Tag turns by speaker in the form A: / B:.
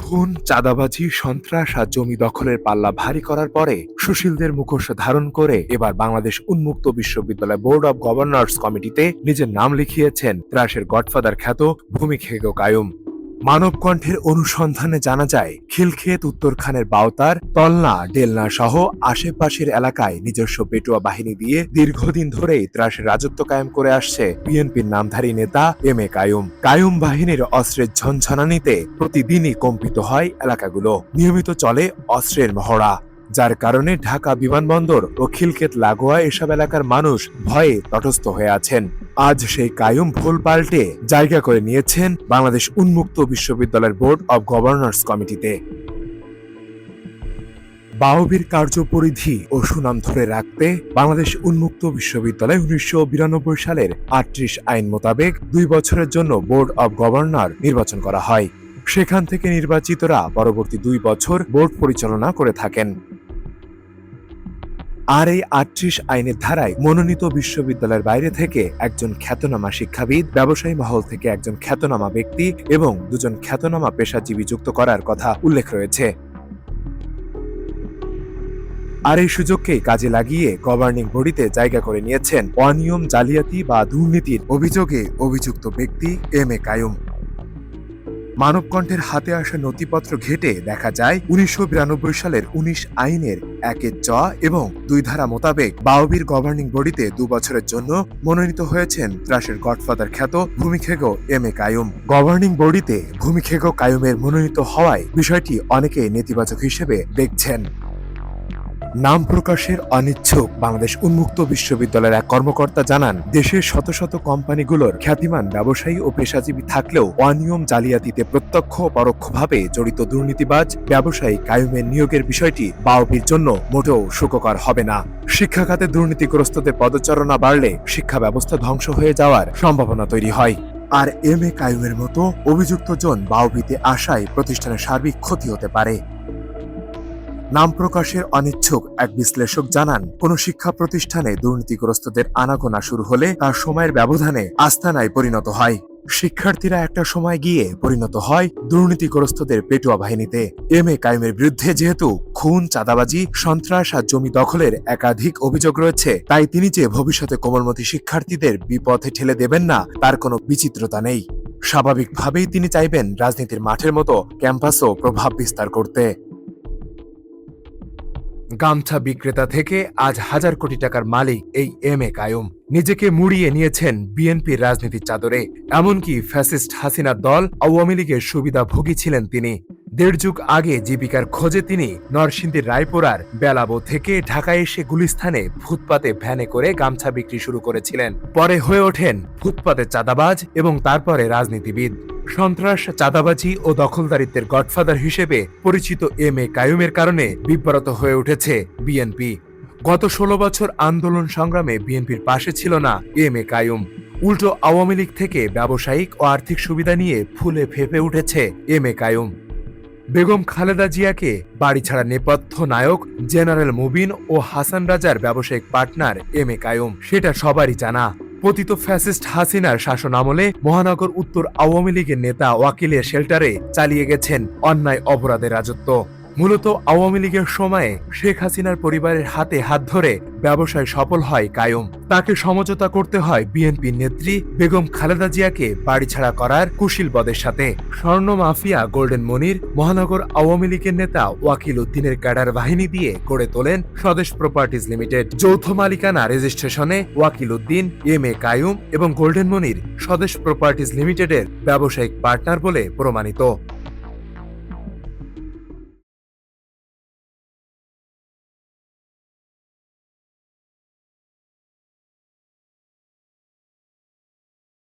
A: খুন চাঁদাবাজি, সন্ত্রাস আর জমি দখলের পাল্লা ভারী করার পরে সুশীলদের মুখোশ ধারণ করে এবার বাংলাদেশ উন্মুক্ত বিশ্ববিদ্যালয় বোর্ড অব গভর্নর্স কমিটিতে নিজের নাম লিখিয়েছেন ত্রাসের গডফাদার খ্যাত ভূমি খেগো কায়ুম মানবকণ্ঠের অনুসন্ধানে জানা যায়, খিলক্ষেত উত্তরখানের বাওতার তলনা, ডেলনা সহ আশেপাশের এলাকায় নিজস্ব পেটুয়া বাহিনী দিয়ে দীর্ঘদিন ধরেই ত্রাসের রাজত্ব কায়েম করে আসছে বিএনপির নামধারী নেতা এম এ কায়ুম। কায়ুম বাহিনীর অস্ত্রের ঝনঝনানিতে প্রতিদিনই কম্পিত হয় এলাকাগুলো। নিয়মিত চলে অস্ত্রের মহড়া। যার কারণে ঢাকা বিমানবন্দর ও খিলক্ষেত লাগোয়া এসব এলাকার মানুষ ভয়ে তটস্থ হয়ে আছেন। আজ সেই কায়ুম ভুল পাল্টে জায়গা করে নিয়েছেন বাংলাদেশ উন্মুক্ত বিশ্ববিদ্যালয়ের বোর্ড অব গভর্নর্স কমিটিতে। বাউবির কার্যপরিধি ও সুনাম ধরে রাখতে বাংলাদেশ উন্মুক্ত বিশ্ববিদ্যালয় উনিশশো বিরানব্বই সালের আটত্রিশ আইন মোতাবেক দুই বছরের জন্য বোর্ড অব গভর্নর নির্বাচন করা হয়। সেখান থেকে নির্বাচিতরা পরবর্তী দুই বছর বোর্ড পরিচালনা করে থাকেন। আর এই আটত্রিশ আইনের ধারায় মনোনীত বিশ্ববিদ্যালয়ের বাইরে থেকে একজন খ্যাতনামা শিক্ষাবিদ, ব্যবসায়ী মহল থেকে একজন খ্যাতনামা ব্যক্তি এবং দুজন খ্যাতনামা পেশাজীবী যুক্ত করার কথা উল্লেখ রয়েছে। আর এই সুযোগকেই কাজে লাগিয়ে গভর্নিং বডিতে জায়গা করে নিয়েছেন অনিয়ম, জালিয়াতি বা দুর্নীতির অভিযোগে অভিযুক্ত ব্যক্তি এম এ কায়ুম। মানবকণ্ঠের হাতে আসা নথিপত্র ঘেটে দেখা যায় উনিশশো বিরানব্বই সালের উনিশ আইনের একের চ এবং দুই ধারা মোতাবেক বাউবির গভর্নিং বডিতে দু বছরের জন্য মনোনীত হয়েছেন ত্রাসের গডফাদার খ্যাত ভূমিখেগ এম এ কায়ুম। গভর্নিং বডিতে ভূমিখেগ কায়ুমের মনোনীত হওয়ায় বিষয়টি অনেকে নেতিবাচক হিসেবে দেখছেন। নাম প্রকাশের অনিচ্ছুক বাংলাদেশ উন্মুক্ত বিশ্ববিদ্যালয়ের এক কর্মকর্তা জানান, দেশের শত শত কোম্পানিগুলোর খ্যাতিমান ব্যবসায়ী ও পেশাজীবী থাকলেও অনিয়ম জালিয়াতিতে প্রত্যক্ষ ও পরোক্ষভাবে জড়িত দুর্নীতিবাজ ব্যবসায়ী কায়ুমের নিয়োগের বিষয়টি বাওবির জন্য মোটেও সুখকর হবে না। শিক্ষা খাতে দুর্নীতিগ্রস্তদের পদচারণা বাড়লে শিক্ষা ব্যবস্থা ধ্বংস হয়ে যাওয়ার সম্ভাবনা তৈরি হয়। আর এম এ কায়ুমের মতো অভিযুক্ত জন বাওবিতে আসায় প্রতিষ্ঠানের সার্বিক ক্ষতি হতে পারে। নাম প্রকাশের অনিচ্ছুক এক বিশ্লেষক জানান, কোন শিক্ষা প্রতিষ্ঠানে দুর্নীতিগ্রস্তদের আনাগোনা শুরু হলে তার সময়ের ব্যবধানে আস্তানায় পরিণত হয়। শিক্ষার্থীরা একটা সময় গিয়ে পরিণত হয় দুর্নীতিগ্রস্তদের পেটুয়া বাহিনীতে। এম এ কাইমের বিরুদ্ধে যেহেতু খুন, চাঁদাবাজি, সন্ত্রাস আর জমি দখলের একাধিক অভিযোগ রয়েছে, তাই তিনি যে ভবিষ্যতে কোমলমতি শিক্ষার্থীদের বিপথে ঠেলে দেবেন না, তার কোনো বিচিত্রতা নেই। স্বাভাবিকভাবেই তিনি চাইবেন রাজনীতির মাঠের মতো ক্যাম্পাসও প্রভাব বিস্তার করতে। গামছা বিক্রেতা থেকে আজ হাজার কোটি টাকার মালিক এই এম এ কায়ুম। নিজেকে মুড়িয়ে নিয়েছেন বিএনপির রাজনীতির চাদরে। এমনকি ফ্যাসিস্ট হাসিনার দল আওয়ামী লীগের সুবিধাভোগী ছিলেন তিনি। দেড় যুগ আগে জীবিকার খোঁজে তিনি নরসিংদীর রায়পুরার বেলাবো থেকে ঢাকায় এসে গুলিস্থানে ফুটপাতে ভ্যানে করে গামছা বিক্রি শুরু করেছিলেন। পরে হয়ে ওঠেন ফুটপাতে চাঁদাবাজ এবং তারপরে রাজনীতিবিদ। সন্ত্রাস, চাঁদাবাজি ও দখলদারিত্বের গডফাদার হিসেবে পরিচিত এম এ কায়ুমের কারণে বিব্রত হয়ে উঠেছে বিএনপি। গত ষোলো বছর আন্দোলন সংগ্রামে বিএনপির পাশে ছিল না এম এ কায়ুম। উল্টো আওয়ামী লীগ থেকে ব্যবসায়িক ও আর্থিক সুবিধা নিয়ে ফুলে ফেপে উঠেছে এম এ কায়ুম। বেগম খালেদা জিয়াকে বাড়ি ছাড়া নেপথ্য নায়ক জেনারেল মুবিন ও হাসান রাজার ব্যবসায়িক পার্টনার এম এ কায়ুম। সেটা সবারই জানা। পতিত ফ্যাসিস্ট হাসিনার শাসন আমলে মহানগর উত্তর আওয়ামী লীগের নেতা ওয়াকিলের শেল্টারে চালিয়ে গেছেন অন্যায় অপরাধের রাজত্ব। মূলত আওয়ামী লীগের সময়ে শেখ হাসিনার পরিবারের হাতে হাত ধরে ব্যবসায় সফল হয় কায়ুম। তাকে সমঝোতা করতে হয় বিএনপির নেত্রী বেগম খালেদা জিয়াকে বাড়ি ছাড়া করার কুশীল বদের সাথে। স্বর্ণ মাফিয়া গোল্ডেন মনির, মহানগর আওয়ামী লীগের নেতা ওয়াকিল উদ্দিনের ক্যাডার বাহিনী দিয়ে গড়ে তোলেন স্বদেশ প্রপার্টিজ লিমিটেড। যৌথ মালিকানা রেজিস্ট্রেশনে ওয়াকিল উদ্দিন, এম এ কায়ুম এবং গোল্ডেন মনির স্বদেশ প্রপার্টিজ লিমিটেডের ব্যবসায়িক পার্টনার বলে প্রমাণিত।